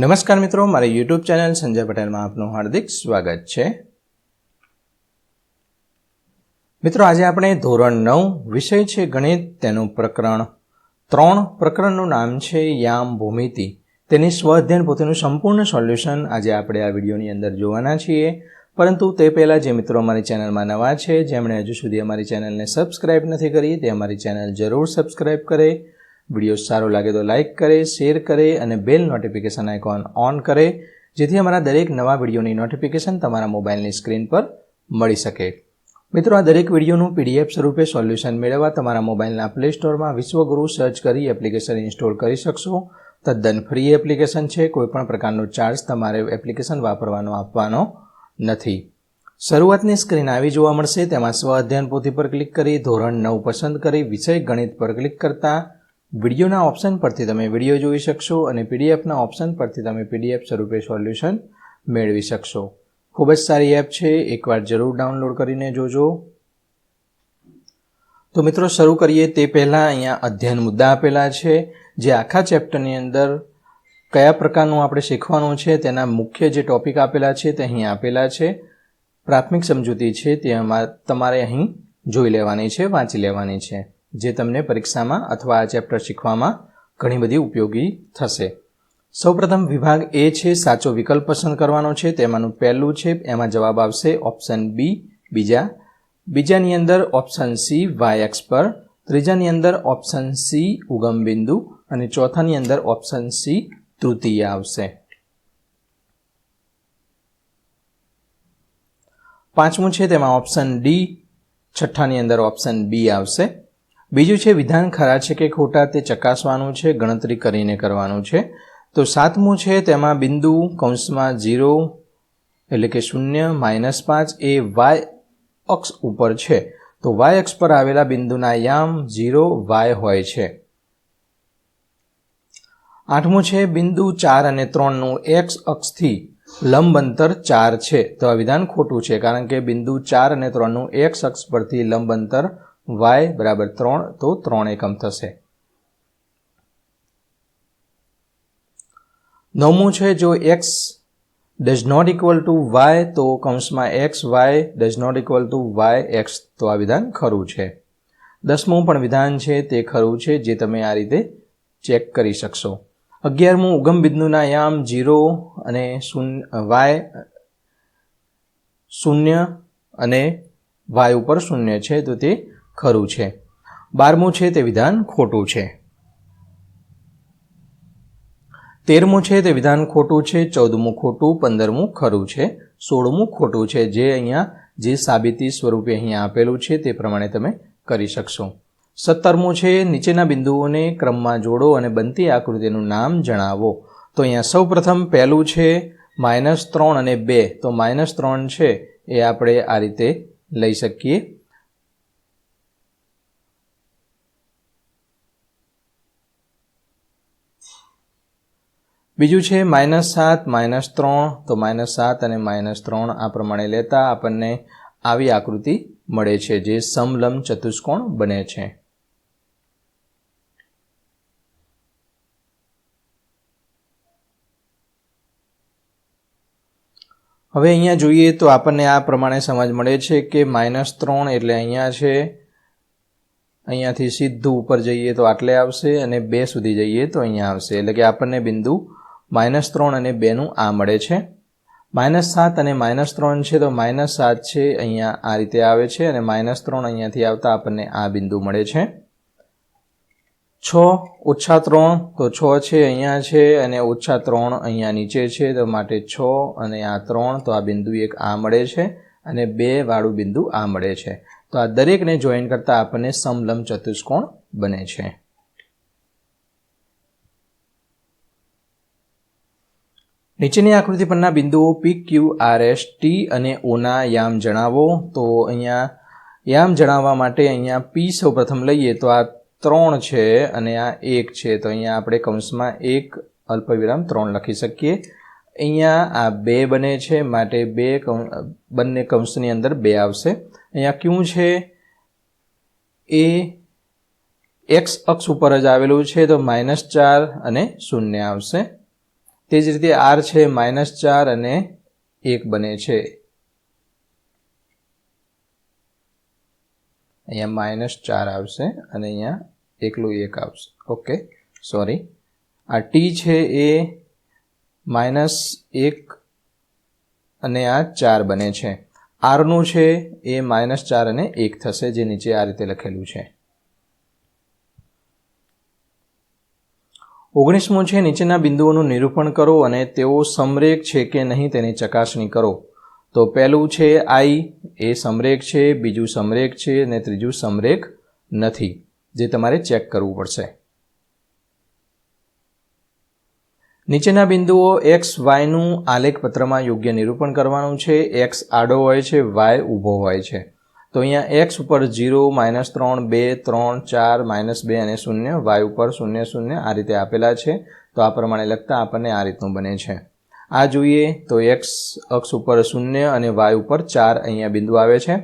નમસ્કાર મિત્રો, મારી યુટ્યુબ ચેનલ સંજય પટેલમાં આપનું હાર્દિક સ્વાગત છે. મિત્રો, આજે આપણે ધોરણ નવ વિષય છે ગણિત. તેનું પ્રકરણ ત્રણ પ્રકરણનું નામ છે યામ ભૂમિતિ. તેની સ્વઅધ્યયન પોતેનું સંપૂર્ણ સોલ્યુશન આજે આપણે આ વિડીયોની અંદર જોવાના છીએ. પરંતુ તે પહેલાં જે મિત્રો અમારી ચેનલમાં નવા છે, જેમણે હજુ સુધી અમારી ચેનલને સબસ્ક્રાઇબ નથી કરી, તે અમારી ચેનલ જરૂર સબસ્ક્રાઇબ કરે. વીડિયો સારો લાગે તો લાઇક કરે શેર કરે અને બેલ નોટિફિકેશન આઇકોન ઓન કરે, જેથી અમારા દરેક નવા વિડીયોની નોટિફિકેશન તમારા મોબાઈલની સ્ક્રીન પર મળી શકે. મિત્રો, આ દરેક વિડીયોનું પીડીએફ સ્વરૂપે સોલ્યુશન મેળવવા તમારા મોબાઈલના પ્લે સ્ટોરમાં વિશ્વગુરુ સર્ચ કરી એપ્લિકેશન ઇન્સ્ટોલ કરી શકશો. તદ્દન ફ્રી એપ્લિકેશન છે, કોઈપણ પ્રકારનો ચાર્જ તમારે એપ્લિકેશન વાપરવાનો, આપવાનો નથી. શરૂઆતની સ્ક્રીન આવી જોવા મળશે, તેમાં સ્વ અધ્યયન પોથી પર ક્લિક કરી, ધોરણ નવ પસંદ કરી, વિષય ગણિત પર ક્લિક કરતા વિડીયોના ઓપ્શન પરથી તમે વીડિયો જોઈ શકશો અને પીડીએફના ઓપ્શન પરથી તમે પીડીએફ સ્વરૂપે સોલ્યુશન મેળવી શકશો. ખૂબ જ સારી એપ છે, એકવાર જરૂર ડાઉનલોડ કરીને જોજો. તો મિત્રો, શરૂ કરીએ તે પહેલાં અહીંયા અધ્યયન મુદ્દા આપેલા છે, જે આખા ચેપ્ટરની અંદર કયા પ્રકારનું આપણે શીખવાનું છે, તેના મુખ્ય જે ટોપિક આપેલા છે તે અહીં આપેલા છે. પ્રાથમિક સમજૂતી છે તે તમારે અહીં જોઈ લેવાની છે, વાંચી લેવાની છે. જે તમને પરીક્ષામાં અથવા આ ચેપ્ટર શીખવામાં ઘણી બધી ઉપયોગી થશે. સૌપ્રથમ વિભાગ એ છે, સાચો વિકલ્પ પસંદ કરવાનો છે, તેમાંનું પહેલું છે, એમાં જવાબ આવશે ઓપ્શન બી, બીજા. બીજાની અંદર ઓપ્શન સી, વાય એક્સ પર ત્રીજાની અંદર ઓપ્શન સી, ઉગમ બિંદુ. અને ચોથાની અંદર ઓપ્શન સી, તૃતીય આવશે. પાંચમું છે, તેમાં ઓપ્શન ડી, છઠ્ઠાની અંદર ઓપ્શન બી આવશે. બીજું છે, વિધાન ખરા છે કે ખોટા તે ચકાસવાનું છે, ગણતરી કરીને કરવાનું છે. તો સાતમું છે, તેમાં બિંદુ કૌંસમાં ઝીરો એટલે કે શૂન્ય માઇનસ પાંચ એ વાય અક્ષ ઉપર છે. તો વાય અક્ષ પર આવેલા બિંદુના યામ ઝીરો વાય હોય છે. આઠમું છે, બિંદુ ચાર અને ત્રણનું એક્સ અક્ષથી લંબ અંતર ચાર છે. તો આ વિધાન ખોટું છે, કારણ કે બિંદુ ચાર અને ત્રણનું એક્સ અક્ષ પરથી લંબ અંતર વાય બરાબર ત્રણ, તો ત્રણ એકમ થશે. નવમું છે, જો x does not equal to y તો કૌંસમાં x y does not equal to y x તો આ વિધાન ખરું છે. દસમું પણ વિધાન છે, તે ખરું છે, જે તમે આ રીતે ચેક કરી શકશો. અગિયારમું, ઉગમ બિંદુના યામ જીરો અને શૂન્ય વાય શૂન્ય અને વાય ઉપર શૂન્ય છે, તો તે ખરું છે. બારમું છે તે વિધાન ખોટું છે. તેરમું છે તે વિધાન ખોટું છે, ચૌદમું ખોટું, પંદરમું ખરું છે, સોળમું ખોટું છે. જે અહીંયા, જે સાબિતી સ્વરૂપે અહીંયા આપેલું છે તે પ્રમાણે તમે કરી શકશો. સત્તરમું છે, નીચેના બિંદુઓને ક્રમમાં જોડો અને બનતી આકૃતિનું નામ જણાવો. તો અહીંયા સૌ પ્રથમ પહેલું છે, માઇનસ ત્રણ અને બે. તો માઇનસ ત્રણ છે, એ આપણે આ રીતે લઈ શકીએ. બીજું છે માઇનસ સાત, માઇનસ ત્રણ. તો માઇનસ સાત અને માઇનસ ત્રણ આ પ્રમાણે લેતા આપણને આવી આકૃતિ મળે છે જે સમલમ ચતુષ્કોણ બને છે. હવે અહીંયા જોઈએ તો આપણને આ પ્રમાણે સમજ મળે છે કે માઇનસ ત્રણ એટલે અહીંયા છે, અહીંયાથી સીધું ઉપર જઈએ તો આટલે આવશે અને બે સુધી જઈએ તો અહીંયા આવશે. એટલે કે આપણને બિંદુ માઇનસ ત્રણ અને બેનું આ મળે છે. માઇનસ સાત અને માઇનસ ત્રણ છે તો માઇનસ સાત છે અહીંયા આ રીતે આવે છે અને માઇનસ ત્રણ અહીંયાથી આવતા આપણને આ બિંદુ મળે છે. છ ઓછા ત્રણ તો છ છે અહીંયા છે અને ઓછા ત્રણ અહીંયા નીચે છે તો માટે છ અને આ ત્રણ તો આ બિંદુ એક આ મળે છે અને બે વાળું બિંદુ આ મળે છે. તો આ દરેકને જોઈન કરતાં આપણને સમલમ ચતુષ્કોણ બને છે. નીચેની આકૃતિ પરના બિંદુઓ P Q R S T અને ઓના યામ જણાવો. તો અહીંયા યામ જણાવવા માટે અહીંયા પી સૌ પ્રથમ લઈએ તો આ ત્રણ છે અને આ એક છે. તો અહીંયા આપણે કૌંસમાં એક અલ્પવિરામ ત્રણ લખી શકીએ. અહીંયા આ બે બને છે, માટે બે બંને કૌંસની અંદર બે આવશે. અહીંયા ક્યું છે, એ એક્સ અક્ષ ઉપર જ આવેલું છે, તો માઇનસ ચાર અને શૂન્ય આવશે. તે જ રીતે આર છે માઇનસ ચાર અને એક બને છે. અહીંયા માઇનસ ચાર આવશે અને અહીંયા એકલું એક આવશે. Okay, sorry. આ ટી છે એ માઇનસ એક અને આ ચાર બને છે. આરનું છે એ માઇનસ ચાર અને એક થશે, જે નીચે આ રીતે લખેલું છે. ઓગણીસમું છે નીચેના બિંદુઓનું નિરૂપણ કરો અને તેઓ સમરેખ છે કે નહીં તેની ચકાસણી કરો. તો પહેલું છે આઈ, એ સમરેખ છે, બીજું સમરેખ છે અને ત્રીજું સમરેખ નથી, જે તમારે ચેક કરવું પડશે. નીચેના બિંદુઓ એક્સ, વાયનું આલેખ પત્રમાં યોગ્ય નિરૂપણ કરવાનું છે. એક્સ આડો હોય છે, વાય ઊભો હોય છે. તો અહીંયા એક્સ ઉપર ઝીરો માઇનસ ત્રણ, બે, ત્રણ, ચાર માઇનસ બે અને શૂન્ય વાય ઉપર શૂન્ય શૂન્ય આ રીતે આપેલા છે. તો આ પ્રમાણે લખતા આપણને આ રીતનું બને છે. આ જોઈએ તો એક્સ અક્ષ ઉપર શૂન્ય અને વાય ઉપર ચાર અહીંયા બિંદુ આવે છે.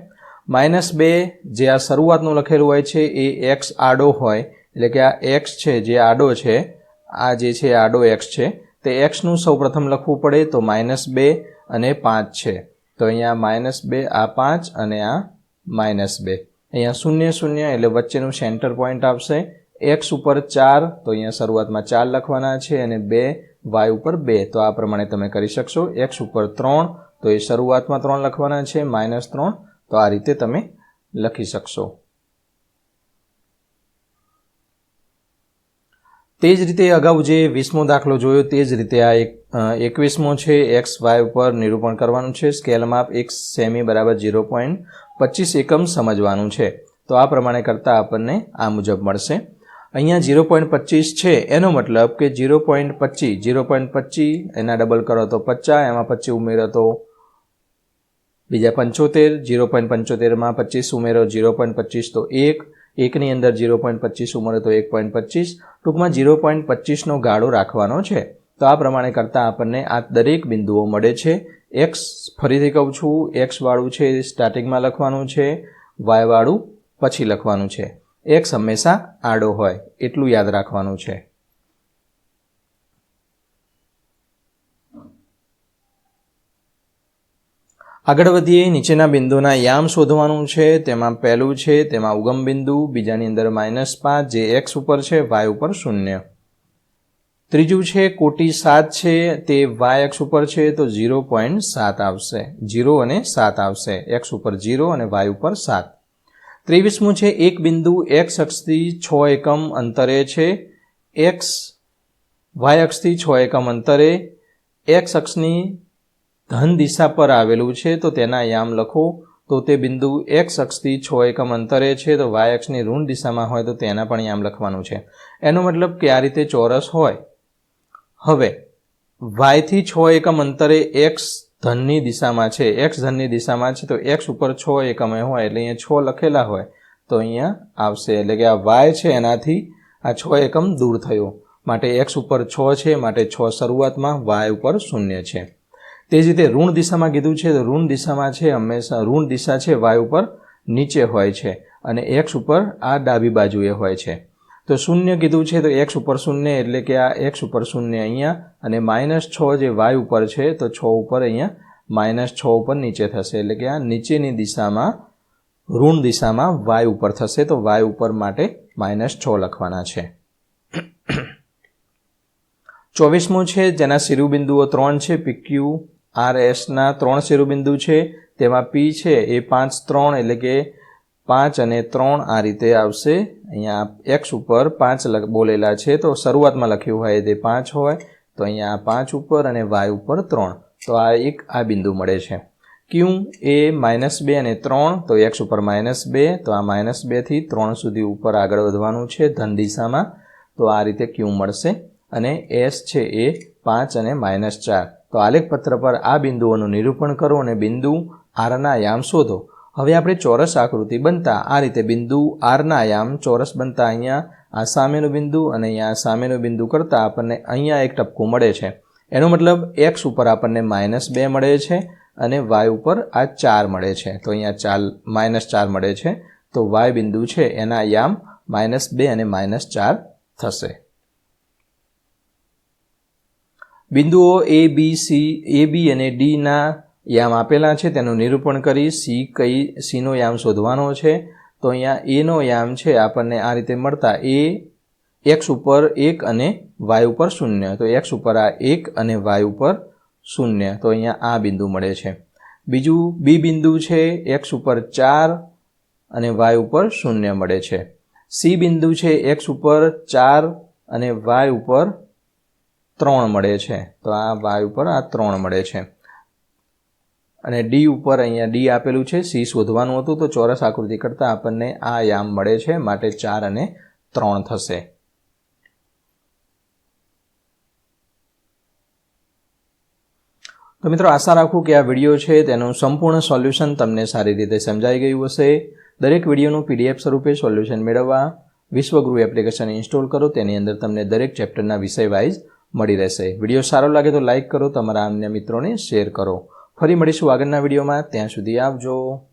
માઇનસ બે જે આ શરૂઆતનું લખેલું હોય છે એ એક્સ આડો હોય, એટલે કે આ એક્સ છે જે આડો છે, આ જે છે આડો એક્સ છે, તે એક્સનું સૌ પ્રથમ લખવું પડે તો માઇનસ બે અને પાંચ છે. તો અહીંયા માઇનસ બે આ પાંચ અને આ માઇનસ બે. અહીંયા શૂન્ય શૂન્ય એટલે વચ્ચેનું સેન્ટર પોઈન્ટ આવશે એક્સ ઉપર ચાર, તો અહીંયા શરૂઆતમાં ચાર લખવાના છે અને બે વાય ઉપર બે. તો આ પ્રમાણે તમે કરી શકશો. એક્સ ઉપર ત્રણ, તો એ શરૂઆતમાં ત્રણ લખવાના છે, માઇનસ ત્રણ. તો આ રીતે તમે લખી શકશો. તે જ રીતે અગાઉ જે વીસમો દાખલો જોયો તે જ રીતે આ એક એકવીસમો છે, એક્સ, વાય ઉપર નિરૂપણ કરવાનું છે. સ્કેલ માપ એક સેમી બરાબર ઝીરો પોઈન્ટ પચીસ એકમ સમજવાનું છે. તો આ પ્રમાણે કરતાં આપણને આ મુજબ મળશે. અહીંયા ઝીરો પોઈન્ટ પચીસ છે, એનો મતલબ કે ઝીરો પોઈન્ટ પચીસ ઝીરો પોઈન્ટ પચીસ એના ડબલ કરો તો પચાસ, એમાં પચીસ ઉમેરો તો બીજા પંચોતેર, ઝીરો પોઈન્ટ પંચોતેરમાં પચીસ ઉમેરો ઝીરો પોઈન્ટ પચીસ તો એક એકની અંદર ઝીરો પોઈન્ટ પચીસ, ઉમેરો તો એક પોઈન્ટ પચીસ. ટૂંકમાં ઝીરો પોઈન્ટ પચીસનો ગાળો રાખવાનો છે. તો આ પ્રમાણે કરતાં આપણને આ દરેક બિંદુઓ મળે છે. એક્સ ફરીથી કહું છું એક્સવાળું છે સ્ટાર્ટિંગમાં લખવાનું છે. વાયવાળું પછી લખવાનું છે. એક્સ હંમેશા આડો હોય, એટલું યાદ રાખવાનું છે. આગળ વધીએ, નીચેના બિંદુના યામ શોધવાનું છે, તેમાં પહેલું છે, તેમાં ઉગમ બિંદુ, બીજાની અંદર માઇનસ પાંચ, જે એક્સ ઉપર છે, વાય ઉપર શૂન્ય. ત્રીજું છે, કોટી સાત છે, તે વાય એક્સ ઉપર છે, તો ઝીરો પોઈન્ટ સાત આવશે. ઝીરો અને સાત આવશે. એક્સ ઉપર ઝીરો અને વાય ઉપર સાત. ત્રેવીસમું છે, એક બિંદુ એક્સ અક્ષથી છ એકમ અંતરે છે. એક્સ, વાય અક્ષથી છ એકમ અંતરે. એક્સ અક્ષની ધન દિશા પર આવેલું છે, તો તેના યામ લખો. તો તે બિંદુ એક્સ અક્ષથી છ એકમ અંતરે છે, તો વાય અક્ષની ઋણ દિશામાં હોય, તો તેના પણ યામ લખવાનું છે. એનો મતલબ કે આ રીતે ચોરસ હોય. હવે વાયથી છ એકમ અંતરે એક્સ ધનની દિશામાં છે એક્સ ધનની દિશામાં છે, તો એક્સ ઉપર છ એકમે હોય, એટલે અહીંયા છ લખેલા હોય, તો અહીંયા આવશે. એટલે કે આ વાય છે એનાથી આ છ એકમ દૂર થયો. માટે એક્સ ઉપર છ છે, માટે છ શરૂઆતમાં વાય ઉપર શૂન્ય છે. તે જ રીતે ઋણ દિશામાં કીધું છે, તો ઋણ દિશામાં છે હંમેશા, ઋણ દિશા છે વાય ઉપર નીચે હોય છે અને એક્સ ઉપર આ ડાબી બાજુએ હોય છે. તો શૂન્ય કીધું છે, તો એક્સ ઉપર શૂન્ય એટલે કે આ એક્સ ઉપર શૂન્ય અહીંયા અને માઇનસ છ જે વાય ઉપર છે, તો છ ઉપર અહીંયા માઇનસ છ ઉપર નીચે થશે. એટલે કે આ નીચેની દિશામાં, ઋણ દિશામાં વાય ઉપર થશે, તો વાય ઉપર માટે માઇનસ છ લખવાના છે. ચોવીસમું છે, જેના શિરુબિંદુઓ ત્રણ છે પીક્યુ આર એસના ત્રણ શિરોબિંદુ છે. તેમાં પી છે, એ પાંચ ત્રણ એટલે કે પાંચ અને ત્રણ આ રીતે આવશે. અહીંયા એક્સ ઉપર પાંચ બોલેલા છે તો શરૂઆતમાં લખ્યું હોય તે પાંચ હોય. તો અહીંયા પાંચ ઉપર અને વાય ઉપર ત્રણ. તો આ એક આ બિંદુ મળે છે. ક્યુ એ માઇનસ બે અને ત્રણ, તો એક્સ ઉપર માઇનસ બે, તો આ માઇનસ બેથી ત્રણ સુધી ઉપર આગળ વધવાનું છે ધન દિશામાં. તો આ રીતે ક્યુ મળશે. અને એસ છે એ પાંચ અને માઇનસ ચાર. તો આલેખપત્ર પર આ બિંદુઓનું નિરૂપણ કરો અને બિંદુ આરના યામ શોધો. હવે આપણે ચોરસ આકૃતિ બનતા આ રીતે બિંદુ આરના આયામ ચોરસ બનતા અહીંયા આ સામેનું બિંદુ અને અહીંયા આ સામેનું બિંદુ કરતાં આપણને અહીંયા એક ટપકું મળે છે. એનો મતલબ એક્સ ઉપર આપણને માઇનસ બે મળે છે અને વાય ઉપર આ ચાર મળે છે. તો અહીંયા ચાર માઇનસ ચાર મળે છે. તો વાય બિંદુ છે એના યામ માઇનસ બે અને માઇનસ ચાર થશે. બિંદુઓ એ બી સી એ બી અને ડીના યામ આપેલા છે. તેનું નિરૂપણ કરી સી કઈ સીનો યામ શોધવાનો છે. તો અહીંયા એનો યામ છે. આપણને આ રીતે મળતા એ એક્સ ઉપર એક અને વાય ઉપર શૂન્ય. તો એક્સ ઉપર આ એક અને વાય ઉપર શૂન્ય. તો અહીંયા આ બિંદુ મળે છે. બીજું બી બિંદુ છે. એક્સ ઉપર ચાર અને વાય ઉપર શૂન્ય મળે છે. સી બિંદુ છે. એક્સ ઉપર ચાર અને વાય ઉપર ત્રણ મળે છે. તો આ વાય ઉપર આ ત્રણ મળે છે. અને ડી ઉપર અહીંયા ડી આપેલું છે, સી શોધવાનું હતું, તો ચોરસ આકૃતિ કરતાં આપણને આ યામ મળે છે, માટે ચાર અને ત્રણ થશે. તો મિત્રો આશા રાખું કે આ વીડિયો છે, તેનું સંપૂર્ણ સોલ્યુશન તમને સારી રીતે સમજાઈ ગયું હશે. દરેક વિડીયોનું પીડીએફ સ્વરૂપે સોલ્યુશન મેળવવા વિશ્વગુરુ એપ્લિકેશન ઇન્સ્ટોલ કરો, તેની અંદર તમને દરેક ચેપ્ટરના વિષય વાઇઝ મળી રહેશે. વીડિયો સારો લાગે તો લાઇક કરો, તમારા અન્ય મિત્રોને શેર કરો. ફરી મળીશું આગળના વિડીયોમાં. ત્યાં સુધી આવજો.